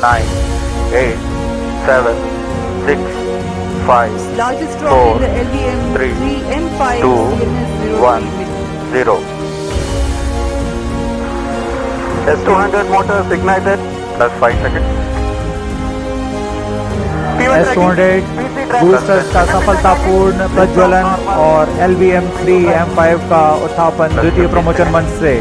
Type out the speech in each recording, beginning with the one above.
nine, eight, seven, six, five, Largest drop Four, in the LVM three, 3M5 two, CMS 03 one. mission. zero. S200 motors ignited. Plus five seconds. S two hundred boosters का सफलतापूर्ण प्रज्वलन और L B M three M five का उत्थापन द्वितीय प्रमोचन मंच से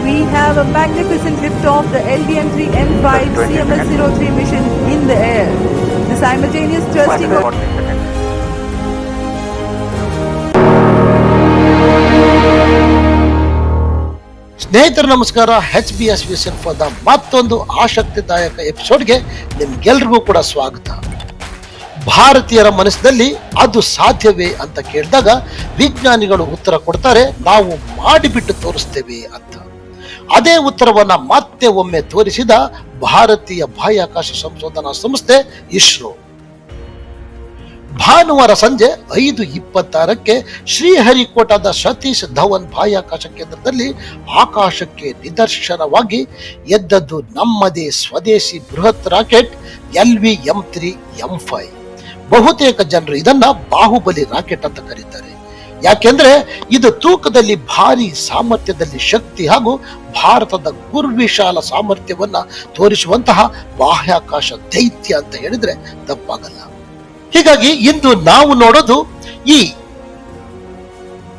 We have a magnificent liftoff the LVM 3M5 Plus 20 CMS seconds. 03 mission in the air. The simultaneous thrusting of 40 ಸ್ನೇಹಿತರು ನಮಸ್ಕಾರ ಎಚ್ ಬಿ ಎಸ್ ವಿ ಸಿನ್ಫೋದ ಮತ್ತೊಂದು ಆಸಕ್ತಿದಾಯಕ ಎಪಿಸೋಡ್ಗೆ ನಿಮ್ಗೆಲ್ರಿಗೂ ಕೂಡ ಸ್ವಾಗತ ಭಾರತೀಯರ ಮನಸ್ಸಿನಲ್ಲಿ ಅದು ಸಾಧ್ಯವೇ ಅಂತ ಕೇಳಿದಾಗ ವಿಜ್ಞಾನಿಗಳು ಉತ್ತರ ಕೊಡ್ತಾರೆ ನಾವು ಮಾಡಿಬಿಟ್ಟು ತೋರಿಸ್ತೇವೆ ಅಂತ ಅದೇ ಉತ್ತರವನ್ನು ಮತ್ತೆ ಒಮ್ಮೆ ತೋರಿಸಿದ ಭಾರತೀಯ ಬಾಹ್ಯಾಕಾಶ ಸಂಶೋಧನಾ ಸಂಸ್ಥೆ ಇಸ್ರೋ. ಭಾನುವಾರ ಸಂಜೆ ಐದು ಇಪ್ಪತ್ತಾರಕ್ಕೆ ಶ್ರೀಹರಿಕೋಟದ ಸತೀಶ್ ಧವನ್ ಬಾಹ್ಯಾಕಾಶ ಕೇಂದ್ರದಲ್ಲಿ ಆಕಾಶಕ್ಕೆ ನಿದರ್ಶನವಾಗಿ ಎದ್ದದ್ದು ನಮ್ಮದೇ ಸ್ವದೇಶಿ ಬೃಹತ್ rocket L V M three M five. ಬಹುತೇಕ ಜನರು ಇದನ್ನ ಬಾಹುಬಲಿ ರಾಕೆಟ್ ಅಂತ ಕರೀತಾರೆ. ಯಾಕೆಂದ್ರೆ ಇದು ತೂಕದಲ್ಲಿ ಭಾರಿ ಸಾಮರ್ಥ್ಯದಲ್ಲಿ ಶಕ್ತಿ ಹಾಗೂ ಭಾರತದ ಗುರ್ವಿಶಾಲ ಸಾಮರ್ಥ್ಯವನ್ನ ತೋರಿಸುವಂತಹ ಬಾಹ್ಯಾಕಾಶ ದೈತ್ಯ ಅಂತ ಹೇಳಿದ್ರೆ ತಪ್ಪಾಗಲ್ಲ. ಹೀಗಾಗಿ ಇಂದು ನಾವು ನೋಡೋದು ಈ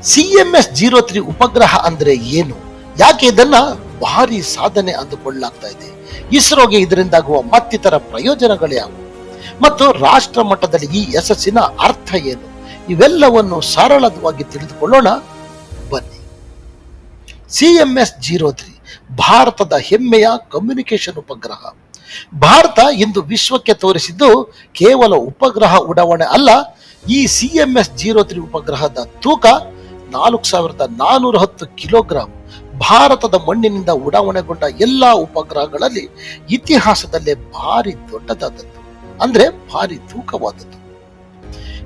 C M S zero three ಉಪಗ್ರಹ ಅಂದ್ರೆ ಏನು? ಯಾಕೆ ಇದನ್ನ ಭಾರಿ ಸಾಧನೆ ಅಂದುಕೊಳ್ಳಲಾಗ್ತಾ ಇದೆ? ಇಸ್ರೋಗೆ ಇದರಿಂದಾಗುವ ಮತ್ತಿತರ ಪ್ರಯೋಜನಗಳು ಯಾವುವು? ಮತ್ತು ರಾಷ್ಟ್ರ ಮಟ್ಟದಲ್ಲಿ ಈ ಯಶಸ್ಸಿನ ಅರ್ಥ ಏನು? ಇವೆಲ್ಲವನ್ನು ಸರಳವಾಗಿ ತಿಳಿದುಕೊಳ್ಳೋಣ. ಬನ್ನಿ. C M S zero three ಭಾರತದ ಹೆಮ್ಮೆಯ ಕಮ್ಯುನಿಕೇಶನ್ ಉಪಗ್ರಹ. ಭಾರತ ಇಂದು ವಿಶ್ವಕ್ಕೆ ತೋರಿಸಿದ್ದು ಕೇವಲ ಉಪಗ್ರಹ ಉಡಾವಣೆ ಅಲ್ಲ, ಈ C M S zero three ಉಪಗ್ರಹದ ತೂಕ ನಾಲ್ಕು ಸಾವಿರದ ನಾನೂರ ಹತ್ತು ಕಿಲೋಗ್ರಾಂ. ಭಾರತದ ಮಣ್ಣಿನಿಂದ ಉಡಾವಣೆಗೊಂಡ ಎಲ್ಲಾ ಉಪಗ್ರಹಗಳಲ್ಲಿ ಇತಿಹಾಸದಲ್ಲೇ ಭಾರಿ ದೊಡ್ಡದಾದದ್ದು. ಅಂದ್ರೆ ಭಾರಿ ತೂಕವಾದದ್ದು.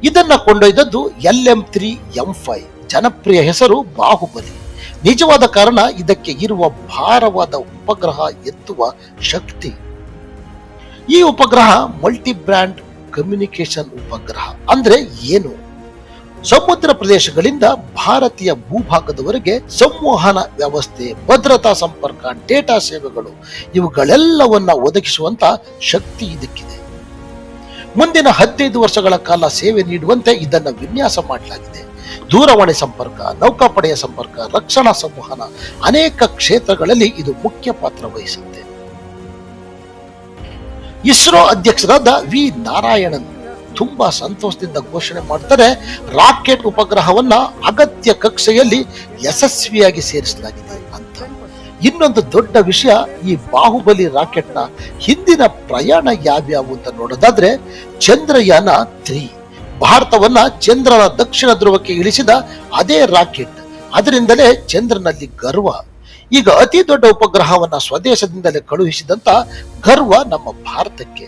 ಇದನ್ನ ಕೊಂಡೊಯ್ದದ್ದು L M three M five. ಜನಪ್ರಿಯ ಹೆಸರು ಬಾಹುಬಲಿ. ನಿಜವಾದ ಕಾರಣ ಇದಕ್ಕೆ ಇರುವ ಭಾರವಾದ ಉಪಗ್ರಹ ಎತ್ತುವ ಶಕ್ತಿ. ಈ ಉಪಗ್ರಹ ಮಲ್ಟಿ ಬ್ರ್ಯಾಂಡ್ ಕಮ್ಯುನಿಕೇಶನ್ ಉಪಗ್ರಹ. ಅಂದ್ರೆ ಏನು? ಸಮುದ್ರ ಪ್ರದೇಶಗಳಿಂದ ಭಾರತೀಯ ಭೂಭಾಗದವರೆಗೆ ಸಂವಹನ ವ್ಯವಸ್ಥೆ, ಭದ್ರತಾ ಸಂಪರ್ಕ, ಡೇಟಾ ಸೇವೆಗಳು ಇವುಗಳೆಲ್ಲವನ್ನ ಒದಗಿಸುವಂತ ಶಕ್ತಿ ಇದಕ್ಕಿದೆ. ಮುಂದಿನ ಹದಿನೈದು ವರ್ಷಗಳ ಕಾಲ ಸೇವೆ ನೀಡುವಂತೆ ಇದನ್ನು ವಿನ್ಯಾಸ ಮಾಡಲಾಗಿದೆ. ದೂರವಾಣಿ ಸಂಪರ್ಕ, ನೌಕಾಪಡೆಯ ಸಂಪರ್ಕ, ರಕ್ಷಣಾ ಸಂವಹನ ಅನೇಕ ಕ್ಷೇತ್ರಗಳಲ್ಲಿ ಇದು ಮುಖ್ಯ ಪಾತ್ರ ವಹಿಸುತ್ತೆ. ಇಸ್ರೋ ಅಧ್ಯಕ್ಷರಾದ ವಿ. ನಾರಾಯಣನ್ ತುಂಬಾ ಸಂತೋಷದಿಂದ ಘೋಷಣೆ ಮಾಡ್ತಾರೆ, ರಾಕೆಟ್ ಉಪಗ್ರಹವನ್ನ ಅಗತ್ಯ ಕಕ್ಷೆಯಲ್ಲಿ ಯಶಸ್ವಿಯಾಗಿ ಸೇರಿಸಲಾಗಿದೆ. ಇನ್ನೊಂದು ದೊಡ್ಡ ವಿಷಯ ಈ ಬಾಹುಬಲಿ ರಾಕೆಟ್ನ ಹಿಂದಿನ ಪ್ರಯಾಣ ಯಾವ್ಯಾವು ಅಂತ ನೋಡೋದಾದ್ರೆ ಚಂದ್ರಯಾನ ತ್ರೀ. ಭಾರತವನ್ನ ಚಂದ್ರನ ದಕ್ಷಿಣ ಧ್ರುವಕ್ಕೆ ಇಳಿಸಿದ ಅದೇ ರಾಕೆಟ್. ಅದರಿಂದಲೇ ಚಂದ್ರನಲ್ಲಿ ಗರ್ವ. ಈಗ ಅತಿ ದೊಡ್ಡ ಉಪಗ್ರಹವನ್ನ ಸ್ವದೇಶದಿಂದಲೇ ಕಳುಹಿಸಿದಂತ ಗರ್ವ ನಮ್ಮ ಭಾರತಕ್ಕೆ.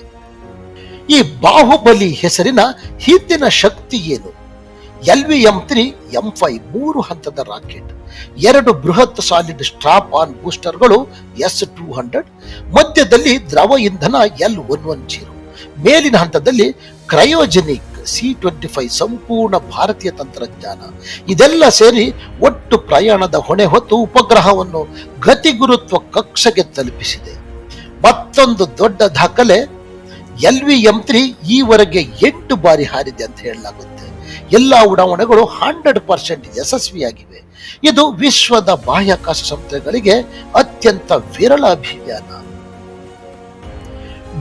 ಈ ಬಾಹುಬಲಿ ಹೆಸರಿನ ಹಿಂದಿನ ಶಕ್ತಿ ಏನು? L V M three, M five ಮೂರು ಹಂತದ ರಾಕೆಟ್, ಎರಡು ಬೃಹತ್ ಸಾಲಿಡ್ ಸ್ಟ್ರಾಪ್ ಆನ್ ಬೂಸ್ಟರ್ಗಳು ಎಸ್ ಟೂ ಹಂಡ್ರೆಡ್, ಮಧ್ಯದಲ್ಲಿ ದ್ರವ ಇಂಧನ ಎಲ್ ಒನ್ ಒನ್ ಜೀರೋ, ಮೇಲಿನ ಹಂತದಲ್ಲಿ ಕ್ರಯೋಜೆನಿಕ್ ಸಿ ಟ್ವೆಂಟಿ ಫೈವ್ ಸಂಪೂರ್ಣ ಭಾರತೀಯ ತಂತ್ರಜ್ಞಾನ. ಇದೆಲ್ಲ ಸೇರಿ ಒಟ್ಟು ಪ್ರಯಾಣದ ಹೊಣೆ ಹೊತ್ತು ಉಪಗ್ರಹವನ್ನು ಗತಿಗುರುತ್ವ ಕಕ್ಷೆಗೆ ತಲುಪಿಸಿದೆ. ಮತ್ತೊಂದು ದೊಡ್ಡ ದಾಖಲೆ, ಎಲ್ ವಿ ಎಂ ತ್ರೀ ಈವರೆಗೆ ಎಂಟು ಬಾರಿ ಹಾರಿದೆ ಅಂತ ಹೇಳಲಾಗುತ್ತೆ. ಎಲ್ಲಾ ಉಡಾವಣೆಗಳು ಹಂಡ್ರೆಡ್ ಪರ್ಸೆಂಟ್ ಯಶಸ್ವಿಯಾಗಿವೆ. ಇದು ವಿಶ್ವದ ಬಾಹ್ಯಾಕಾಶ ಸಂಸ್ಥೆಗಳಿಗೆ ಅತ್ಯಂತ ವಿರಳ ಅಭಿಯಾನ.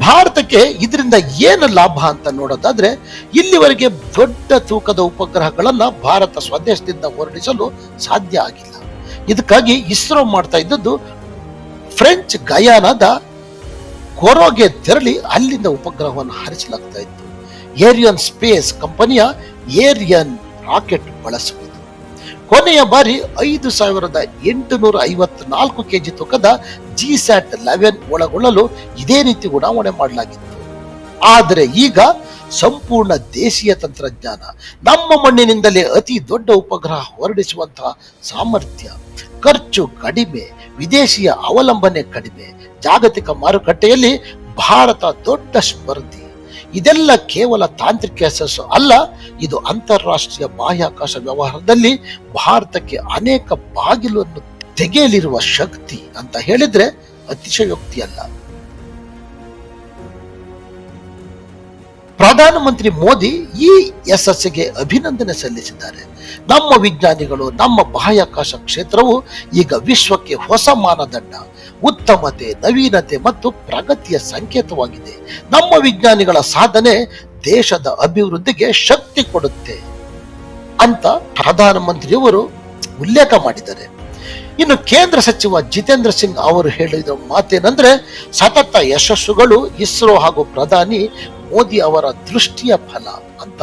ಭಾರತಕ್ಕೆ ಇದರಿಂದ ಏನು ಲಾಭ ಅಂತ ನೋಡೋದಾದ್ರೆ, ಇಲ್ಲಿವರೆಗೆ ದೊಡ್ಡ ತೂಕದ ಉಪಗ್ರಹಗಳನ್ನ ಭಾರತ ಸ್ವದೇಶದಿಂದ ಹೊರಡಿಸಲು ಸಾಧ್ಯ ಆಗಿಲ್ಲ. ಇದಕ್ಕಾಗಿ ಇಸ್ರೋ ಮಾಡ್ತಾ ಇದ್ದದ್ದು ಫ್ರೆಂಚ್ ಗಯಾನದ ಕೊರೋಗೆ ತೆರಳಿ ಅಲ್ಲಿಂದ ಉಪಗ್ರಹವನ್ನು ಹಾರಿಸಲಾಗ್ತಾ ಇತ್ತು. ಏರಿಯನ್ ಸ್ಪೇಸ್ ಕಂಪನಿಯ ಏರಿಯನ್ ರಾಕೆಟ್ ಬಳಸುವುದು. ಕೊನೆಯ ಬಾರಿ ಐದು ಸಾವಿರದ ಎಂಟುನೂರ ಐವತ್ನಾಲ್ಕು ಕೆಜಿ ತೂಕದ ಜಿ ಸ್ಯಾಟ್ ಲೆವೆನ್ ಒಳಗೊಳ್ಳಲು ಇದೇ ರೀತಿ ಉಡಾವಣೆ ಮಾಡಲಾಗಿತ್ತು. ಆದರೆ ಈಗ ಸಂಪೂರ್ಣ ದೇಶೀಯ ತಂತ್ರಜ್ಞಾನ, ನಮ್ಮ ಮಣ್ಣಿನಿಂದಲೇ ಅತಿ ದೊಡ್ಡ ಉಪಗ್ರಹ ಹೊರಡಿಸುವಂತಹ ಸಾಮರ್ಥ್ಯ, ಖರ್ಚು ಕಡಿಮೆ, ವಿದೇಶಿಯ ಅವಲಂಬನೆ ಕಡಿಮೆ, ಜಾಗತಿಕ ಮಾರುಕಟ್ಟೆಯಲ್ಲಿ ಭಾರತ ದೊಡ್ಡ ಸ್ಪರ್ಧಿ. ಇದೆಲ್ಲ ಕೇವಲ ತಾಂತ್ರಿಕ ಯಶಸ್ಸು ಅಲ್ಲ, ಇದು ಅಂತಾರಾಷ್ಟ್ರೀಯ ಬಾಹ್ಯಾಕಾಶ ವ್ಯವಹಾರದಲ್ಲಿ ಭಾರತಕ್ಕೆ ಅನೇಕ ಬಾಗಿಲನ್ನು ತೆಗೆಯಲಿರುವ ಶಕ್ತಿ ಅಂತ ಹೇಳಿದ್ರೆ ಅತಿಶಯೋಕ್ತಿ ಅಲ್ಲ. ಪ್ರಧಾನಮಂತ್ರಿ ಮೋದಿ ಈ ಯಶಸ್ಸಿಗೆ ಅಭಿನಂದನೆ ಸಲ್ಲಿಸಿದ್ದಾರೆ. ನಮ್ಮ ವಿಜ್ಞಾನಿಗಳು, ನಮ್ಮ ಬಾಹ್ಯಾಕಾಶ ಕ್ಷೇತ್ರವು ಈಗ ವಿಶ್ವಕ್ಕೆ ಹೊಸ ಮಾನದಂಡ. ಉತ್ತಮತೆ, ನವೀನತೆ ಮತ್ತು ಪ್ರಗತಿಯ ಸಂಕೇತವಾಗಿದೆ. ನಮ್ಮ ವಿಜ್ಞಾನಿಗಳ ಸಾಧನೆ ದೇಶದ ಅಭಿವೃದ್ಧಿಗೆ ಶಕ್ತಿ ಕೊಡುತ್ತೆ ಅಂತ ಪ್ರಧಾನಮಂತ್ರಿಯವರು ಉಲ್ಲೇಖ ಮಾಡಿದ್ದಾರೆ. ಇನ್ನು ಕೇಂದ್ರ ಸಚಿವ ಜಿತೇಂದ್ರ ಸಿಂಗ್ ಅವರು ಹೇಳಿದ ಮಾತೇನೆಂದ್ರೆ, ಸತತ ಯಶಸ್ಸುಗಳು ಇಸ್ರೋ ಹಾಗೂ ಪ್ರಧಾನಿ ಮೋದಿ ಅವರ ದೃಷ್ಟಿಯ ಫಲ ಅಂತ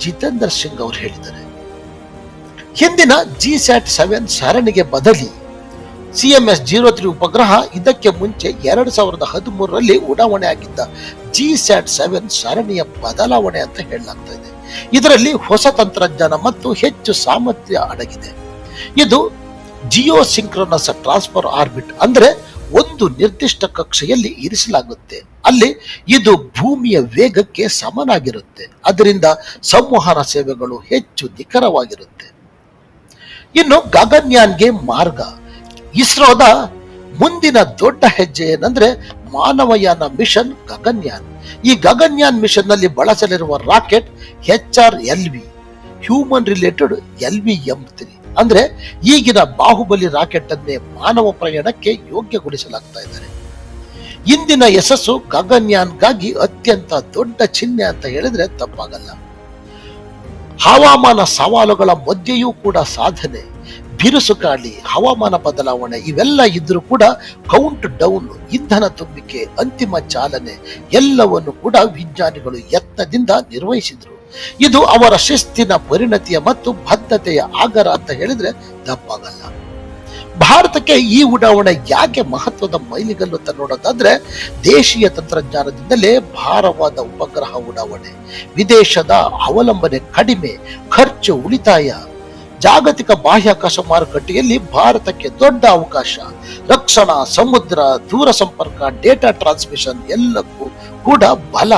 ಜಿತೇಂದ್ರ ಸಿಂಗ್ ಅವರು ಹೇಳಿದ್ದಾರೆ. ಹಿಂದಿನ ಜಿ ಸ್ಯಾಟ್ ಸೆವೆನ್ ಸರಣಿಗೆ ಬದಲಿ ಸಿಎಂಎಸ್ ಜೀರೋ ತ್ರೀ ಉಪಗ್ರಹ ಇದಕ್ಕೆ ಮುಂಚೆ ಎರಡು ಸಾವಿರದ ಹದಿಮೂರರಲ್ಲಿ ಉಡಾವಣೆ ಆಗಿದ್ದ ಜಿ ಸ್ಯಾಟ್ ಸೆವೆನ್ ಸರಣಿಯ ಬದಲಾವಣೆ ಅಂತ ಹೇಳಲಾಗ್ತಾ ಇದೆ. ಇದರಲ್ಲಿ ಹೊಸ ತಂತ್ರಜ್ಞಾನ ಮತ್ತು ಹೆಚ್ಚು ಸಾಮರ್ಥ್ಯ ಅಡಗಿದೆ. ಇದು ಜಿಯೋ ಸಿಂಕ್ರೋನಸ್ ಟ್ರಾನ್ಸ್ಫರ್ ಆರ್ಬಿಟ್ ಅಂದರೆ ಒಂದು ನಿರ್ದಿಷ್ಟ ಕಕ್ಷೆಯಲ್ಲಿ ಇರಿಸಲಾಗುತ್ತೆ. ಅಲ್ಲಿ ಇದು ಭೂಮಿಯ ವೇಗಕ್ಕೆ ಸಮನಾಗಿರುತ್ತೆ. ಅದರಿಂದ ಸಂವಹನ ಸೇವೆಗಳು ಹೆಚ್ಚು ನಿಖರವಾಗಿರುತ್ತೆ. ಇನ್ನು ಗಗನ್ಯಾನ್ಗೆ ಮಾರ್ಗ. ಇಸ್ರೋದ ಮುಂದಿನ ದೊಡ್ಡ ಹೆಜ್ಜೆ ಏನಂದ್ರೆ ಮಾನವಯಾನ ಮಿಷನ್ ಗಗನ್ಯಾನ್. ಈ ಗಗನ್ಯಾನ್ ಮಿಷನ್ನಲ್ಲಿ ಬಳಸಲಿರುವ rocket H R L V human related L V M three. ಅಂದ್ರೆ ಈಗಿನ ಬಾಹುಬಲಿ ರಾಕೆಟ್ ಅನ್ನೇ ಮಾನವ ಪ್ರಯಾಣಕ್ಕೆ ಯೋಗ್ಯಗೊಳಿಸಲಾಗ್ತಾ ಇದ್ದಾರೆ. ಇಂದಿನ ಯಶಸ್ಸು ಗಗನ್ಯಾನ್ಗಾಗಿ ಅತ್ಯಂತ ದೊಡ್ಡ ಚಿಹ್ನೆ ಅಂತ ಹೇಳಿದ್ರೆ ತಪ್ಪಾಗಲ್ಲ. ಹವಾಮಾನ ಸವಾಲುಗಳ ಮಧ್ಯೆಯೂ ಕೂಡ ಸಾಧನೆ. ಬಿರುಸು ಗಾಳಿ ಹವಾಮಾನ ಬದಲಾವಣೆ ಇವೆಲ್ಲ ಇದ್ರೂ ಕೂಡ ಕೌಂಟ್ ಡೌನ್ ಇಂಧನ ತುಂಬಿಕೆ, ಅಂತಿಮ ಚಾಲನೆ, ಎಲ್ಲವನ್ನು ಕೂಡ ವಿಜ್ಞಾನಿಗಳು ಯತ್ನದಿಂದ ನಿರ್ವಹಿಸಿದರು. ಇದು ಅವರ ಶಿಸ್ತಿನ ಪರಿಣತಿಯ ಮತ್ತು ಬದ್ಧತೆಯ ಆಗರ ಅಂತ ಹೇಳಿದ್ರೆ ತಪ್ಪಾಗಲ್ಲ ಭಾರತಕ್ಕೆ ಈ ಉಡಾವಣೆ ಯಾಕೆ ಮಹತ್ವದ ಮೈಲಿಗಲ್ಲು ಅಂತ ನೋಡೋದಾದ್ರೆ, ದೇಶೀಯ ತಂತ್ರಜ್ಞಾನದಿಂದಲೇ ಭಾರವಾದ ಉಪಗ್ರಹ ಉಡಾವಣೆ, ವಿದೇಶದ ಅವಲಂಬನೆ ಕಡಿಮೆ, ಖರ್ಚು ಉಳಿತಾಯ ಜಾಗತಿಕ ಬಾಹ್ಯಾಕಾಶ ಮಾರುಕಟ್ಟೆಯಲ್ಲಿ ಭಾರತಕ್ಕೆ ದೊಡ್ಡ ಅವಕಾಶ. ರಕ್ಷಣಾ, ಸಮುದ್ರ, ದೂರ ಸಂಪರ್ಕ, ಡೇಟಾ ಟ್ರಾನ್ಸ್ಮಿಷನ್ ಎಲ್ಲಕ್ಕೂ ಕೂಡ ಬಲ.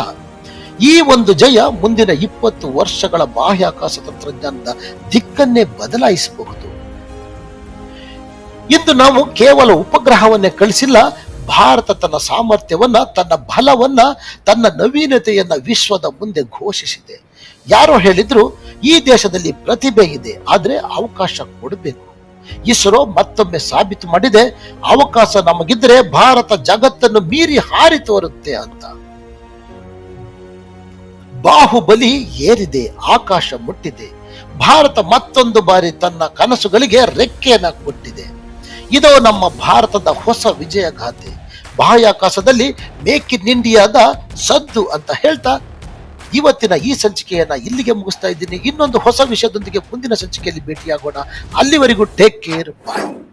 ಈ ಒಂದು ಜಯ ಮುಂದಿನ ಇಪ್ಪತ್ತು ವರ್ಷಗಳ ಬಾಹ್ಯಾಕಾಶ ತಂತ್ರಜ್ಞಾನದ ದಿಕ್ಕನ್ನೇ ಬದಲಾಯಿಸಬಹುದು. ಇಂದು ನಾವು ಕೇವಲ ಉಪಗ್ರಹವನ್ನೇ ಕಳಿಸಿಲ್ಲ, ಭಾರತ ತನ್ನ ಸಾಮರ್ಥ್ಯವನ್ನ, ತನ್ನ ಬಲವನ್ನ, ತನ್ನ ನವೀನತೆಯನ್ನ ವಿಶ್ವದ ಮುಂದೆ ಘೋಷಿಸಿದೆ. ಯಾರೋ ಹೇಳಿದ್ರು, ಈ ದೇಶದಲ್ಲಿ ಪ್ರತಿಭೆ ಇದೆ, ಆದರೆ ಅವಕಾಶ ಕೊಡಬೇಕು. ಇಸ್ರೋ ಮತ್ತೊಮ್ಮೆ ಸಾಬೀತು ಮಾಡಿದೆ, ಅವಕಾಶ ನಮಗಿದ್ರೆ ಭಾರತ ಜಗತ್ತನ್ನು ಮೀರಿ ಹಾರಿ ತೋರುತ್ತೆ ಅಂತ. ಬಾಹುಬಲಿ ಏರಿದೆ, ಆಕಾಶ ಮುಟ್ಟಿದೆ. ಭಾರತ ಮತ್ತೊಂದು ಬಾರಿ ತನ್ನ ಕನಸುಗಳಿಗೆ ರೆಕ್ಕೆಯನ್ನು ಕೊಟ್ಟಿದೆ. ಇದು ನಮ್ಮ ಭಾರತದ ಹೊಸ ವಿಜಯ ಗಾಥೆ ಬಾಹ್ಯಾಕಾಶದಲ್ಲಿ ಮೇಕ್ ಇನ್ ಇಂಡಿಯಾದ ಸದ್ದು ಅಂತ ಹೇಳ್ತಾ ಇವತ್ತಿನ ಈ ಸಂಚಿಕೆಯನ್ನ ಇಲ್ಲಿಗೆ ಮುಗಿಸ್ತಾ ಇದ್ದೀನಿ. ಇನ್ನೊಂದು ಹೊಸ ವಿಷಯದೊಂದಿಗೆ ಮುಂದಿನ ಸಂಚಿಕೆಯಲ್ಲಿ ಭೇಟಿಯಾಗೋಣ. ಅಲ್ಲಿವರೆಗೂ ಟೇಕ್ ಕೇರ್ ಬಾಯ್